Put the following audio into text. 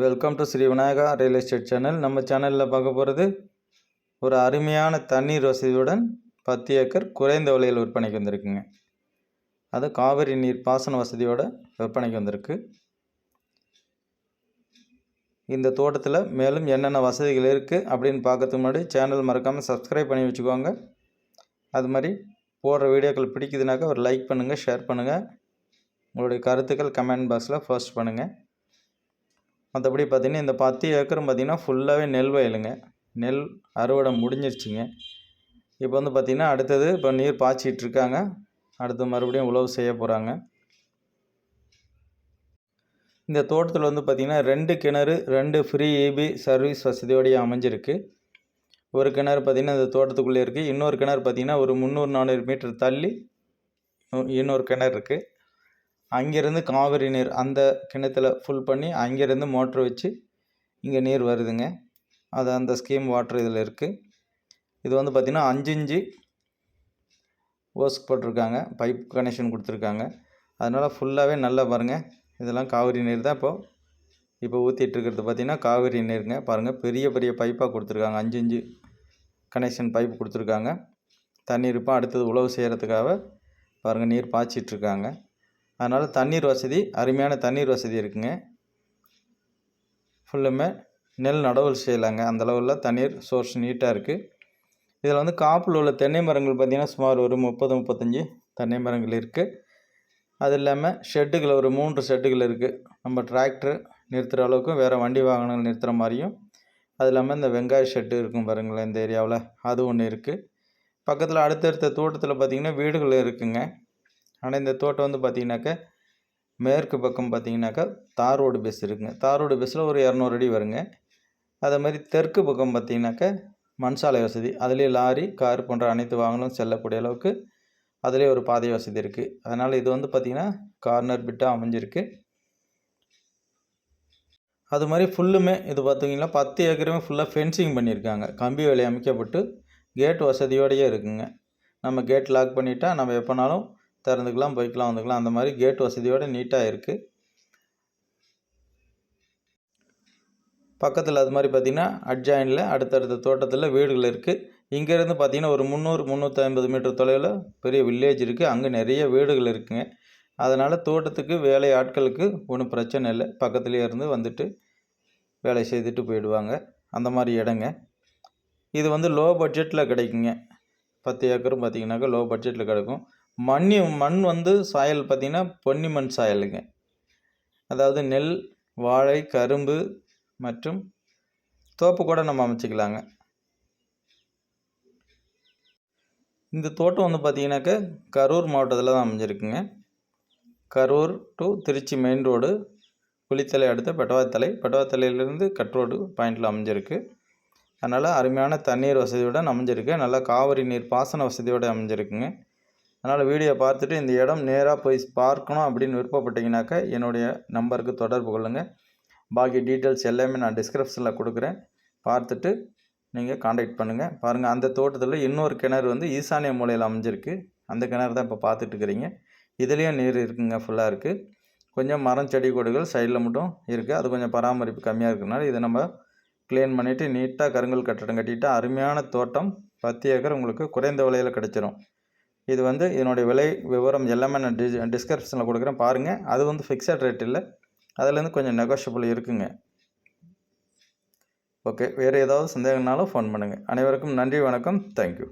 Welcome to Shri Vinayaka real estate channel நம்ம சேனலில் பார்க்க போகிறது ஒரு அருமையான தண்ணீர் வசதியுடன் பத்து ஏக்கர் குறைந்த விலையில் விற்பனைக்கு வந்திருக்குங்க. அது காவிரி நீர் பாசன வசதியோட விற்பனைக்கு வந்திருக்கு. இந்த தோட்டத்தில் மேலும் என்னென்ன வசதிகள் இருக்குது அப்படின்னு பார்க்கறதுக்கு முன்னாடி சேனல் மறக்காமல் சப்ஸ்கிரைப் பண்ணி வச்சுக்கோங்க. அது மாதிரி போடுற வீடியோக்கள் பிடிக்குதுனாக்கா ஒரு லைக் பண்ணுங்கள் ஷேர் பண்ணுங்கள் உங்களுடைய கருத்துக்கள் கமெண்ட் பாக்ஸில் போஸ்ட் பண்ணுங்கள் மற்றபடி பார்த்திங்கன்னா இந்த பத்து ஏக்கரும் பார்த்திங்கன்னா ஃபுல்லாகவே நெல் வயலுங்க. நெல் அறுவடை முடிஞ்சிருச்சுங்க. இப்போ வந்து பார்த்திங்கன்னா அடுத்தது இப்போ நீர் பாய்ச்சிட்டு இருக்காங்க. அடுத்து மறுபடியும் உழவு செய்ய போகிறாங்க இந்த தோட்டத்தில் வந்து பார்த்திங்கன்னா ரெண்டு கிணறு ரெண்டு ஃப்ரீ இபி சர்வீஸ் வசதியோடய அமைஞ்சிருக்கு. ஒரு கிணறு பார்த்திங்கன்னா இந்த தோட்டத்துக்குள்ளே இருக்குது இன்னொரு கிணறு பார்த்திங்கன்னா ஒரு முந்நூறு நானூறு மீட்டர் தள்ளி இன்னொரு கிணறு இருக்குது அங்கேருந்து காவிரி நீர் அந்த கிணத்துல ஃபுல் பண்ணி அங்கேருந்து மோட்ரு வச்சு இங்கே நீர் வருதுங்க. அது அந்த ஸ்கீம் வாட்ரு இதில் இருக்குது இது வந்து பார்த்திங்கன்னா அஞ்சு இஞ்சு ஓஸ்க் போட்டிருக்காங்க. பைப் கனெக்ஷன் கொடுத்துருக்காங்க. அதனால் ஃபுல்லாகவே நல்லா பாருங்கள் இதெல்லாம் காவிரி நீர் தான் இப்போது இப்போ ஊற்றிட்டுருக்கிறது பார்த்திங்கன்னா காவிரி நீருங்க. பாருங்கள் பெரிய பெரிய பைப்பாக கொடுத்துருக்காங்க. அஞ்சு இஞ்சு கனெக்ஷன் பைப் கொடுத்துருக்காங்க. தண்ணீர் இப்போ அடுத்தது உழவு செய்கிறதுக்காக பாருங்கள் நீர் பாய்ச்சிட்ருக்காங்க அதனால் தண்ணீர் வசதி அருமையான தண்ணீர் வசதி இருக்குங்க. ஃபுல்லுமே நெல் நடவல் செய்யலாங்க. அந்த அளவில் தண்ணீர் சோர்ஸ் நீட்டாக இருக்குது இதில் வந்து காப்பில் உள்ள தென்னை மரங்கள் பார்த்திங்கன்னா சுமார் ஒரு முப்பது முப்பத்தஞ்சு தென்னை மரங்கள் இருக்குது அது இல்லாமல் ஷெட்டுகள் ஒரு மூன்று ஷெட்டுகள் இருக்குது நம்ம டிராக்டர் நிறுத்துகிற அளவுக்கும் வேறு வண்டி வாகனங்கள் நிறுத்துகிற மாதிரியும். அது இல்லாமல் இந்த வெங்காய ஷெட்டு இருக்கும் பாருங்களேன் இந்த ஏரியாவில். அது ஒன்று இருக்குது பக்கத்தில் அடுத்தடுத்த தோட்டத்தில் பார்த்திங்கன்னா வீடுகள் இருக்குங்க. ஆனால் இந்த தோட்டம் வந்து பார்த்திங்கனாக்கா மேற்கு பக்கம் பார்த்திங்கனாக்கா தார் ரோடு பஸ் இருக்குங்க. தார் ரோடு பஸ்ஸில் ஒரு இரநூறு அடி வருங்க. அதே மாதிரி தெற்கு பக்கம் பார்த்திங்கனாக்கா மண் சாலை வசதி. அதுலேயே லாரி கார் போன்ற அனைத்து வாகனங்களும் செல்லக்கூடிய அளவுக்கு அதுலேயே ஒரு பாதை வசதி இருக்குது அதனால் இது வந்து பார்த்திங்கன்னா கார்னர் பிட்டாக அமைஞ்சிருக்கு. அது மாதிரி ஃபுல்லுமே இது பார்த்திங்கன்னா பத்து ஏக்கருமே ஃபுல்லாக ஃபென்சிங் பண்ணியிருக்காங்க. கம்பி வேலை அமைக்கப்பட்டு கேட் வசதியோடையே இருக்குங்க. நம்ம கேட் லாக் பண்ணிட்டால் நம்ம எப்போனாலும் திறந்துக்கலாம் போய்க்கலாம் வந்துக்கலாம். அந்த மாதிரி கேட் வசதியோடு நீட்டாக இருக்குது பக்கத்தில் அது மாதிரி பார்த்திங்கன்னா அட்ஜாயினில் அடுத்தடுத்த தோட்டத்தில் வீடுகள் இருக்குது இங்கேருந்து பார்த்திங்கன்னா ஒரு முந்நூறு முந்நூற்றி ஐம்பது மீட்டர் தொலைவில் பெரிய வில்லேஜ் இருக்குது அங்கே நிறைய வீடுகள் இருக்குங்க. அதனால் தோட்டத்துக்கு வேலை ஆட்களுக்கு ஒன்றும் பிரச்சனை இல்லை. பக்கத்துலேயே இருந்து வந்துட்டு வேலை செய்துட்டு போயிடுவாங்க. அந்த மாதிரி இடங்க. இது வந்து லோ பட்ஜெட்டில் கிடைக்குங்க. பத்து ஏக்கரும் பார்த்திங்கனாக்கா லோ பட்ஜெட்டில் கிடைக்கும். மண் மண் வந்து சாயல் பார்த்திங்கன்னா பொன்னிமண் சாயலுங்க. அதாவது நெல் வாழை கரும்பு மற்றும் தோப்பு கூட நம்ம அமைச்சிக்கலாங்க. இந்த தோட்டம் வந்து பார்த்திங்கனாக்கா கரூர் மாவட்டத்தில் தான் அமைஞ்சிருக்குங்க. Karur to Tiruchi main road Kulithalai அடுத்த பெட்டவாத்தலை. பெட்டவாத்தலையிலேருந்து கட்ரோடு பாயிண்டில் அமைஞ்சிருக்கு. அதனால் அருமையான தண்ணீர் வசதியோடு அமைஞ்சிருக்கு. நல்லா காவிரி நீர் பாசன வசதியோடு அமைஞ்சிருக்குங்க. அதனால் வீடியோ பார்த்துட்டு இந்த இடம் நேராக போய் பார்க்கணும் அப்படின்னு விருப்பப்பட்டீங்கனாக்கா என்னுடைய நம்பருக்கு தொடர்பு கொள்ளுங்கள் பாக்கி டீட்டெயில்ஸ் எல்லாமே நான் டிஸ்கிரிப்ஷனில் கொடுக்குறேன். பார்த்துட்டு நீங்கள் காண்டாக்ட் பண்ணுங்கள் பாருங்கள் அந்த தோட்டத்தில் இன்னொரு கிணறு வந்து ஈசானிய மூலையில் அமைஞ்சிருக்கு. அந்த கிணறு தான் இப்போ பார்த்துட்டு இருக்கிறீங்க. இதுலேயும் நீர் இருக்குங்க ஃபுல்லாக இருக்குது கொஞ்சம் மரம் செடி கொடிகள் சைடில் மட்டும் இருக்குது அது கொஞ்சம் பராமரிப்பு கம்மியாக இருக்கிறனால இதை நம்ம க்ளீன் பண்ணிவிட்டு நீட்டாக கருங்கல் கட்டடம் கட்டிட்டு அருமையான தோட்டம். பத்து ஏக்கர் உங்களுக்கு குறைந்த விலையில் கிடச்சிரும். இது வந்து இதனுடைய விலை விவரம் எல்லாமே நான் டி டிஸ்கிரிப்ஷனில் கொடுக்குறேன். பாருங்கள் அது வந்து ஃபிக்ஸட் ரேட் இல்லை. அதுலேருந்து கொஞ்சம் நெகோஷியபிள் இருக்குங்க. ஓகே வேறு ஏதாவது சந்தேகம்னாலும் ஃபோன் பண்ணுங்கள் அனைவருக்கும் நன்றி வணக்கம். தேங்க்யூ